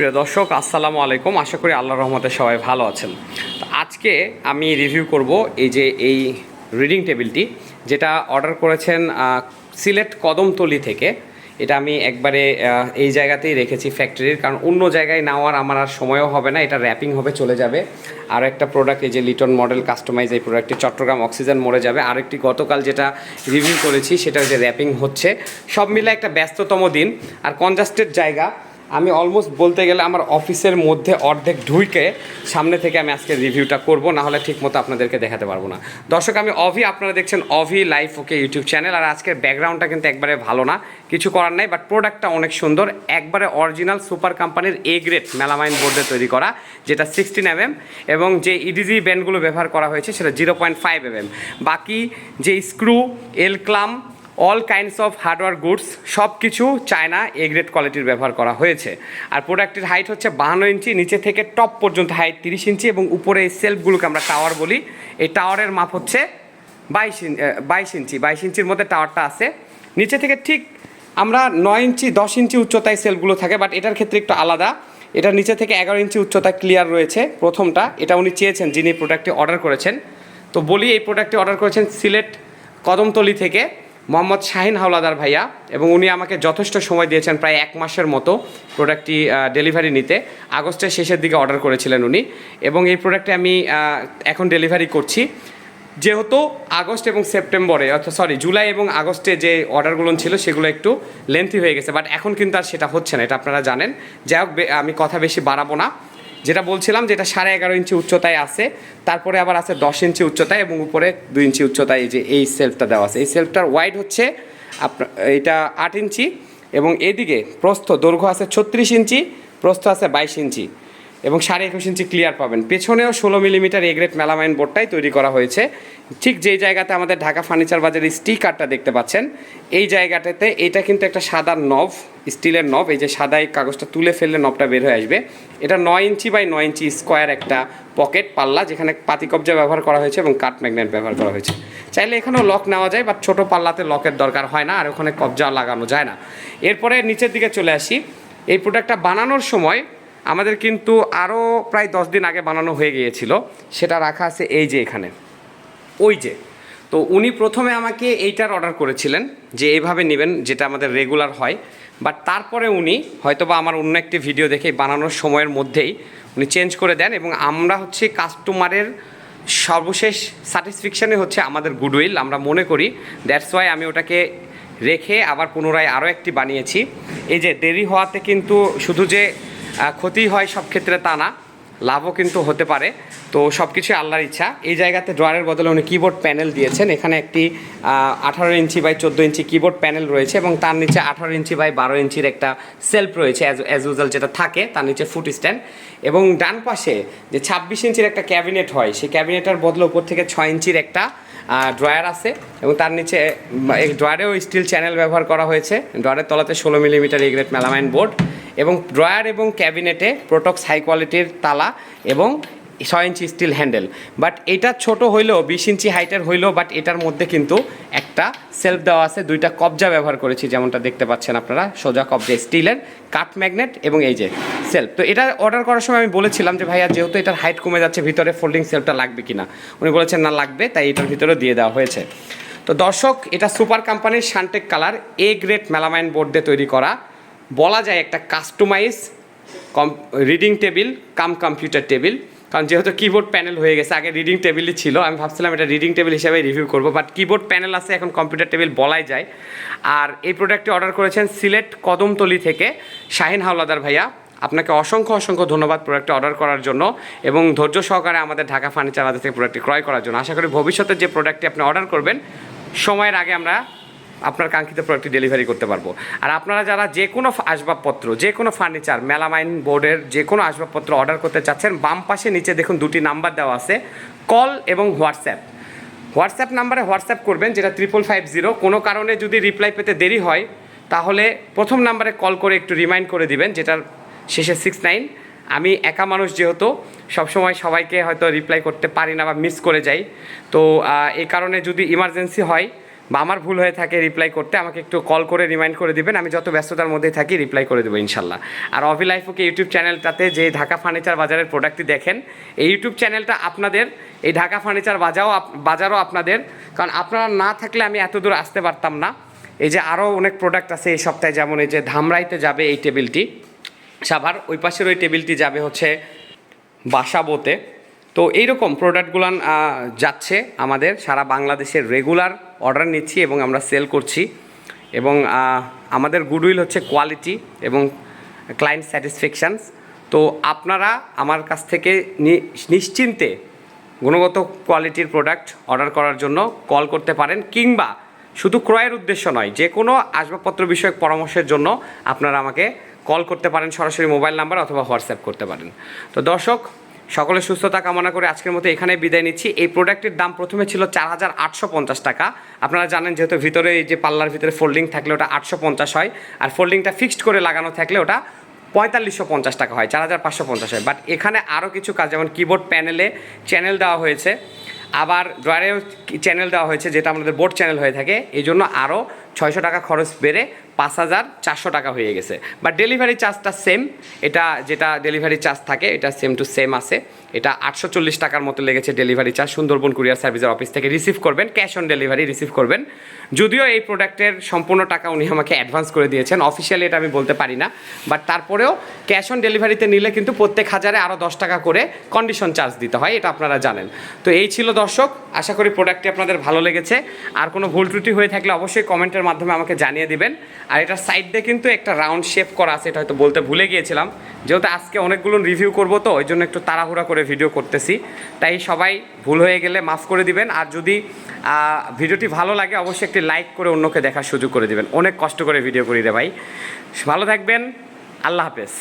প্রিয় দর্শক, আসসালামু আলাইকুম। আশা করি আল্লাহ রহমতে সবাই ভালো আছেন। আজকে আমি রিভিউ করব এই যে এই রিডিং টেবিলটি যেটা অর্ডার করেছেন সিলেট কদমতলি থেকে। এটা আমি একবারে এই জায়গাতেই রেখেছি ফ্যাক্টরির কারণ অন্য জায়গায় নেওয়ার আমার আর সময়ও হবে না, এটা র্যাপিং হবে, চলে যাবে। আর একটা প্রোডাক্ট এই যে লিটন মডেল কাস্টমাইজ এই প্রোডাক্টটি চট্টগ্রাম অক্সিজেন মরে যাবে। আরেকটি গতকাল যেটা রিভিউ করেছি, সেটা যে র্যাপিং হচ্ছে। সব মিলে একটা ব্যস্ততম দিন। আর কনজাস্টেড জায়গা আমি অলমোস্ট বলতে গেলে আমার অফিসের মধ্যে অর্ধেক ঢুইকে সামনে থেকে আমি আজকে রিভিউটা করব, না হলে ঠিকমতো আপনাদেরকে দেখাতে পারব না। দর্শক, আমি অভি, আপনারা দেখছেন Abhi life okay YouTube channel আর আজকের ব্যাকগ্রাউন্ডটা কিন্তু একবারে ভালো না। কিছু করার নাই বাট প্রোডাক্টটা অনেক সুন্দর। একবারে অরিজিনাল সুপার কোম্পানির এ গ্রেড মেলামাইন বোর্ডে তৈরি করা, যেটা সিক্সটিন এমএম এবং যে E ইডিজি ব্যান্ডগুলো ব্যবহার করা হয়েছে, সেটা জিরো পয়েন্ট ফাইভ এমএম বাকি যে screw L clamp all kinds of hardware goods সব কিছু চায়না এ গ্রেড কোয়ালিটির ব্যবহার করা হয়েছে। আর প্রোডাক্টের হাইট হচ্ছে বাহান্ন ইঞ্চি, নিচে থেকে টপ পর্যন্ত হাইট তিরিশ ইঞ্চি এবং উপরে এই সেলফগুলোকে আমরা টাওয়ার বলি। এই টাওয়ারের মাপ হচ্ছে বাইশ ইঞ্চি বাইশ ইঞ্চি। বাইশ ইঞ্চির মধ্যে টাওয়ারটা আছে। নিচে থেকে ঠিক আমরা নয় ইঞ্চি, দশ ইঞ্চি উচ্চতায় সেলফগুলো থাকে বাট এটার ক্ষেত্রে একটু আলাদা। এটার নিচে থেকে এগারো ইঞ্চি উচ্চতা ক্লিয়ার রয়েছে প্রথমটা। এটা উনি চেয়েছেন, যিনি প্রোডাক্টটি অর্ডার করেছেন। তো বলি এই প্রোডাক্টটি অর্ডার করেছেন সিলেট কদমতলি থেকে। মোহাম্মদ শাহিন হাওলাদার ভাইয়া এবং উনি আমাকে যথেষ্ট সময় দিয়েছেন প্রায় এক মাসের মতো প্রোডাক্টটি ডেলিভারি নিতে। আগস্টের শেষের দিকে অর্ডার করেছিলেন উনি এবং এই প্রোডাক্টটি আমি এখন ডেলিভারি করছি। যেহেতু আগস্ট এবং সেপ্টেম্বরে অর্থাৎ সরি, জুলাই এবং আগস্টে যে অর্ডারগুলো ছিল সেগুলো একটু লেন্থি হয়ে গেছে বাট এখন কিন্তু আর সেটা হচ্ছে না, এটা আপনারা জানেন। যাই হোক আমি কথা বেশি বাড়াবো না। যেটা বলছিলাম যেটা সাড়ে এগারো ইঞ্চি উচ্চতায় আছে, তারপরে আবার আছে দশ ইঞ্চি উচ্চতায় এবং উপরে দুই ইঞ্চি উচ্চতায় এই যে এই সেলফটা দেওয়া আছে। এই সেলফটার ওয়াইড হচ্ছে আপনার এটা আট ইঞ্চি এবং এদিকে প্রস্থ, দৈর্ঘ্য আছে ছত্রিশ ইঞ্চি, প্রস্থ আছে বাইশ ইঞ্চি। এবং সাড়ে একুশ ইঞ্চি ক্লিয়ার পাবেন। পেছনেও ষোলো মিলিমিটার এগ্রেট মেলামাইন বোর্ডটাই তৈরি করা হয়েছে। ঠিক যেই জায়গাতে আমাদের ঢাকা ফার্নিচার বাজারের স্টিকারটা দেখতে পাচ্ছেন, এই জায়গাটাতে এটা কিন্তু একটা সাদা নব স্টিলের নব এই যে সাদা এই কাগজটা তুলে ফেললে নবটা বের হয়ে আসবে। এটা নয় ইঞ্চি বাই নয় ইঞ্চি স্কোয়ার একটা পকেট পাল্লা, যেখানে পাতিকবজা ব্যবহার করা হয়েছে এবং কাঠ ম্যাগনেট ব্যবহার করা হয়েছে। চাইলে এখানেও লক নেওয়া যায় বাট ছোটো পাল্লাতে লকের দরকার হয় না, আর ওখানে কবজা লাগানো যায় না। এরপরে নিচের দিকে চলে আসি। এই প্রোডাক্টটা বানানোর সময় আমাদের কিন্তু আরও প্রায় দশ দিন আগে বানানো হয়ে গিয়েছিল। সেটা রাখা আছে এই যে এখানে। ওই যে। তো উনি প্রথমে আমাকে এইটার অর্ডার করেছিলেন যে এইভাবে নেবেন, যেটা আমাদের রেগুলার হয়। বাট তারপরে উনি হয়তোবা আমার অন্য একটি ভিডিও দেখে বানানোর সময়ের মধ্যেই উনি চেঞ্জ করে দেন এবং আমরা হচ্ছে কাস্টমারের সর্বশেষ স্যাটিসফ্যাকশানে হচ্ছে আমাদের গুডউইল আমরা মনে করি দ্যাটস ওয়াই আমি ওটাকে রেখে আবার পুনরায় আরও একটি বানিয়েছি। এই যে দেরি হওয়াতে কিন্তু শুধু যে ক্ষতি হয় সব ক্ষেত্রে তা না, লাভও কিন্তু হতে পারে। তো সব কিছুই আল্লাহর ইচ্ছা। এই জায়গাতে ড্রয়ারের বদলে উনি কিবোর্ড প্যানেল দিয়েছেন। এখানে একটি আঠারো ইঞ্চি বাই চোদ্দ ইঞ্চি কিবোর্ড প্যানেল রয়েছে এবং তার নিচে আঠারো ইঞ্চি বাই বারো ইঞ্চির একটা সেলফ রয়েছে অ্যাজ ইউজাল যেটা থাকে, তার নিচে ফুট স্ট্যান্ড এবং ডান পাশে যে ছাব্বিশ ইঞ্চির একটা ক্যাবিনেট হয়, সেই ক্যাবিনেটের বদলে উপর থেকে ছয় ইঞ্চির একটা ড্রয়ার আছে এবং তার নিচে ড্রয়ারেও স্টিল চ্যানেল ব্যবহার করা হয়েছে। ড্রয়ারের তলাতে ষোলো millimetre A grade melamine board এবং ড্রয়ার এবং ক্যাবিনেটে প্রোটক্স হাই কোয়ালিটির তালা এবং ছয় ইঞ্চি স্টিল হ্যান্ডেল। বাট এটা ছোট হইলেও, বিশ ইঞ্চি হাইটের হইলেও, বাট এটার মধ্যে কিন্তু একটা সেলফ দেওয়া আছে, দুইটা কবজা ব্যবহার করেছি, যেমনটা দেখতে পাচ্ছেন আপনারা, সোজা কবজা স্টিলের কাঠ ম্যাগনেট এবং এই যে সেলফ। তো এটা অর্ডার করার সময় আমি বলেছিলাম যে, ভাইয়া, যেহেতু এটার হাইট কমে যাচ্ছে, ভিতরে ফোল্ডিং সেলফটা লাগবে কিনা? উনি বলেছেন, না, লাগবে। তাই এটার ভিতরে দিয়ে দেওয়া হয়েছে। তো দর্শক, এটা সুপার কোম্পানির শান্টেক colour A grade melamine board তৈরি করা বলা যায় একটা customise cum reading table cum computer table কারণ যেহেতু কিবোর্ড প্যানেল হয়ে গেছে, আগে রিডিং টেবিলই ছিল, আমি ভাবছিলাম এটা রিডিং টেবিল হিসাবে রিভিউ করব বাট কিবোর্ড প্যানেল আছে, এখন কম্পিউটার টেবিল বলাই যায়। আর এই প্রোডাক্টটি অর্ডার করেছেন সিলেট কদমতলি থেকে শাহিন হাওলাদার ভাইয়া। আপনাকে অসংখ্য অসংখ্য ধন্যবাদ প্রোডাক্টটি অর্ডার করার জন্য এবং ধৈর্য সহকারে আমাদের ঢাকা ফার্নিচার বাজার থেকে প্রোডাক্টটি ক্রয় করার জন্য। আশা করি ভবিষ্যতে যে প্রোডাক্টটি আপনি অর্ডার করবেন, সময়ের আগে আমরা আপনার কাঙ্ক্ষিত প্রোডাক্টটি ডেলিভারি করতে পারব। আর আপনারা যারা যে কোনো আসবাবপত্র, যে কোনো ফার্নিচার মেলামাইন বোর্ডের যে কোনো আসবাবপত্র অর্ডার করতে চাচ্ছেন, বাম পাশে নিচে দেখুন দুটি নাম্বার দেওয়া আছে কল এবং হোয়াটসঅ্যাপ হোয়াটসঅ্যাপ নাম্বারে হোয়াটসঅ্যাপ করবেন, যেটা ট্রিপল ফাইভ জিরো কোনো কারণে যদি রিপ্লাই পেতে দেরি হয়, তাহলে প্রথম নাম্বারে কল করে একটু রিমাইন্ড করে দিবেন, যেটার শেষে সিক্স নাইন আমি একা মানুষ যেহেতু, সবসময় সবাইকে হয়তো রিপ্লাই করতে পারি না বা মিস করে যাই। তো এই কারণে যদি ইমার্জেন্সি হয় বা আমার ভুল হয়ে থাকে রিপ্লাই করতে, আমাকে একটু কল করে রিমাইন্ড করে দিবেন, আমি যত ব্যস্ততার মধ্যেই থাকি রিপ্লাই করে দেবো ইনশাল্লাহ। আর অভি লাইফ ওকে ইউটিউব চ্যানেলটাতে যে ঢাকা ফার্নিচার বাজারের প্রোডাক্টটি দেখেন, এই ইউটিউব চ্যানেলটা আপনাদের, এই ঢাকা ফার্নিচার বাজারও বাজারও আপনাদের, কারণ আপনারা না থাকলে আমি এত দূর আসতে পারতাম না। এই যে আরও অনেক প্রোডাক্ট আছে এই সপ্তাহে, যেমন এই যে ধামরাইতে যাবে এই টেবিলটি, সাভার, ওই পাশের ওই টেবিলটি যাবে হচ্ছে বাসাবোতে তো এইরকম প্রোডাক্টগুলান যাচ্ছে আমাদের সারা বাংলাদেশের রেগুলার অর্ডার নিচ্ছি এবং আমরা সেল করছি। এবং আমাদের গুডউইল হচ্ছে কোয়ালিটি এবং ক্লায়েন্ট স্যাটিসফ্যাকশানস তো আপনারা আমার কাছ থেকে নিশ্চিন্তে গুণগত কোয়ালিটির প্রোডাক্ট অর্ডার করার জন্য কল করতে পারেন কিংবা শুধু ক্রয়ের উদ্দেশ্য নয়, যে কোনো আসবাবপত্র বিষয়ক পরামর্শের জন্য আপনারা আমাকে কল করতে পারেন সরাসরি মোবাইল নাম্বার অথবা হোয়াটসঅ্যাপ করতে পারেন। তো দর্শক সকলের সুস্থতা কামনা করে আজকের মতো এখানে বিদায় নিচ্ছি। এই প্রোডাক্টের দাম প্রথমে ছিল চার হাজার আটশো পঞ্চাশ টাকা। আপনারা জানেন যেহেতু ভিতরে এই যে পাল্লার ভিতরে ফোল্ডিং থাকলে ওটা আটশো পঞ্চাশ হয়, আর ফোল্ডিংটা ফিক্সড করে লাগানো থাকলে ওটা পঁয়তাল্লিশশো পঞ্চাশ টাকা হয়, চার হাজার পাঁচশো পঞ্চাশ হয়। বাট এখানে আরও কিছু কাজ, যেমন কিবোর্ড প্যানেলে চ্যানেল দেওয়া হয়েছে। আবার ড্রয়ারেও চ্যানেল দেওয়া হয়েছে, যেটা আমাদের বোর্ড চ্যানেল হয়ে থাকে। এই জন্য আরও ছয়শো টাকা খরচ বেড়ে পাঁচ হাজার চারশো টাকা হয়ে গেছে। বাট ডেলিভারি চার্জটা সেম এটা যেটা ডেলিভারি চার্জ থাকে, এটা সেম টু সেম আছে। এটা আটশো চল্লিশ টাকার মতো লেগেছে ডেলিভারি চার্জ সুন্দরবন কুরিয়ার সার্ভিসের অফিস থেকে রিসিভ করবেন ক্যাশ অন ডেলিভারি রিসিভ করবেন। যদিও এই প্রোডাক্টের সম্পূর্ণ টাকা উনি আমাকে অ্যাডভান্স করে দিয়েছেন অফিসিয়ালি এটা আমি বলতে পারি না। বাট তারপরেও ক্যাশ অন ডেলিভারিতে নিলে কিন্তু প্রত্যেক হাজারে আরও দশ টাকা করে কন্ডিশন চার্জ দিতে হয়, এটা আপনারা জানেন। তো এই ছিল দর্শক, আশা করি প্রোডাক্টটি আপনাদের ভালো লেগেছে। আর কোনো ভুল ত্রুটি হয়ে থাকলে অবশ্যই কমেন্টের মাধ্যমে আমাকে জানিয়ে দিবেন। আর এটা সাইড কিন্তু একটা রাউন্ড শেপ করা আছে, এটা হয়তো বলতে ভুলে গিয়েছিলাম। যেহেতু আজকে অনেকগুলো রিভিউ করব তো, ওই জন্য একটু তাড়াহুড়া করে ভিডিও করতেছি। তাই সবাই ভুল হয়ে গেলে মাফ করে দিবেন, আর যদি ভিডিওটি ভালো লাগে, অবশ্যই একটি লাইক করে অন্যকে দেখার সুযোগ করে দিবেন। অনেক কষ্ট করে ভিডিও করি রে ভাই। ভালো থাকবেন, আল্লাহ হাফেজ।